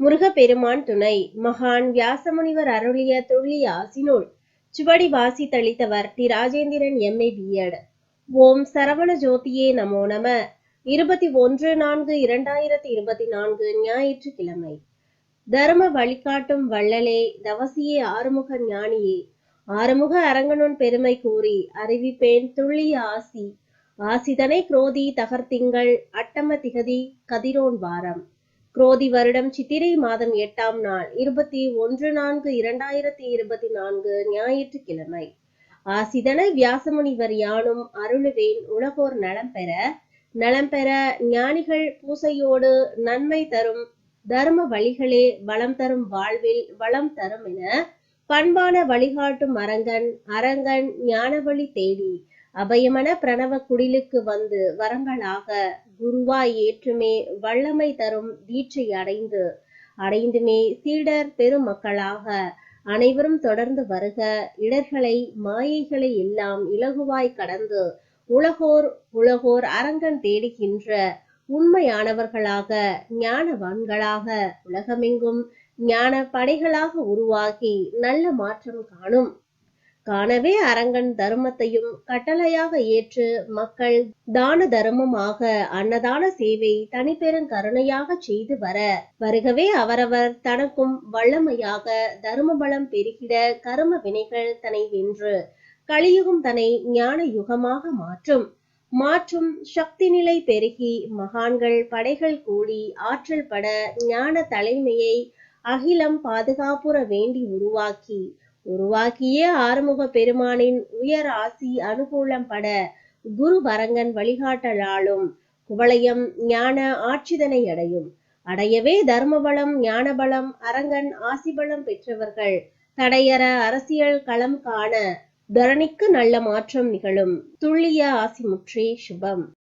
முருகப்பெருமான் துணை. மகான் வியாசமுனிவர் அருளிய துள்ளிய ஆசினுள். சுவடி வாசி தளித்தவர் டி. ராஜேந்திரன் எம்ஏ பிஎட் ஓம் சரவண ஜோதியே நமோ நம. இருபத்தி ஒன்று நான்கு இரண்டாயிரத்தி இருபத்தி நான்கு ஞாயிற்றுக்கிழமை. தர்ம வழிகாட்டும் வள்ளலே தவசியே ஆறுமுக ஞானியே. ஆறுமுக அரங்கனுன் பெருமை கூறி அறிவிப்பேன் துள்ளிய ஆசி. ஆசிதனை குரோதி தகர்த்திங்கள் அட்டம திகதி கதிரோன் வாரம் குரோதி வருடம் சித்திரை மாதம் எட்டாம் நாள் இருபத்தி ஒன்று நான்கு இரண்டாயிரத்தி இருபத்தி நான்கு ஞாயிற்றுக்கிழமை. ஆசிதன வியாசமுனிவர் யானும் அருளுவேன் உலகோர் நலம் பெற நலம் பெற ஞானிகள் பூசையோடு நன்மை தரும் தர்ம வழிகளே வளம் தரும் வாழ்வில் வளம் தரும் என பண்பான வழிகாட்டும் அரங்கன் அரங்கன் ஞானவழி தேடி அபயமன பிரணவ குடிலுக்கு வந்து வரங்களாக குருவாய் ஏற்றுமே வல்லமை தரும் தீட்சை அடைந்து அடைந்துமே சீடர் பெருமக்களாக அனைவரும் தொடர்ந்து வருக. இடர்களை மாயைகளை எல்லாம் இலகுவாய் கடந்து உலகோர் உலகோர் அரங்கன் தேடுகின்ற உண்மையானவர்களாக ஞானவான்களாக உலகமெங்கும் ஞான படைகளாக உருவாகி நல்ல மாற்றம் காணும். காணவே அரங்கன் தர்மத்தையும் கட்டளையாக ஏற்று மக்கள் தான தர்மமாக அன்னதான சேவை தனிப்பெரும் கருணையாக செய்து வர வருகவே அவரவர் தனக்கும் வல்லமையாக தர்ம பலம் பெருகிட கரும வினைகள் தன்னை வென்று கலியுகம் தன்னை ஞான யுகமாக மாற்றும். மாற்றும் சக்தி நிலை பெருகி மகான்கள் படைகள் கூடி ஆற்றல் பட ஞான தலைமையை அகிலம் பாதுகாப்புற வேண்டி உருவாக்கி உருவாக்கிய ஆறுமுக பெருமானின் உயர் ஆசி அனுகூலம் பட குரு வரங்கன் வழிகாட்டலாலும் குவளையம் ஞான ஆட்சிதனை அடையும். அடையவே தர்மபலம் ஞானபலம் அரங்கன் ஆசிபலம் பெற்றவர்கள் தடையற அரசியல் களம் காண தரணிக்கு நல்ல மாற்றம் நிகழும். துள்ளிய ஆசிமுற்றே சுபம்.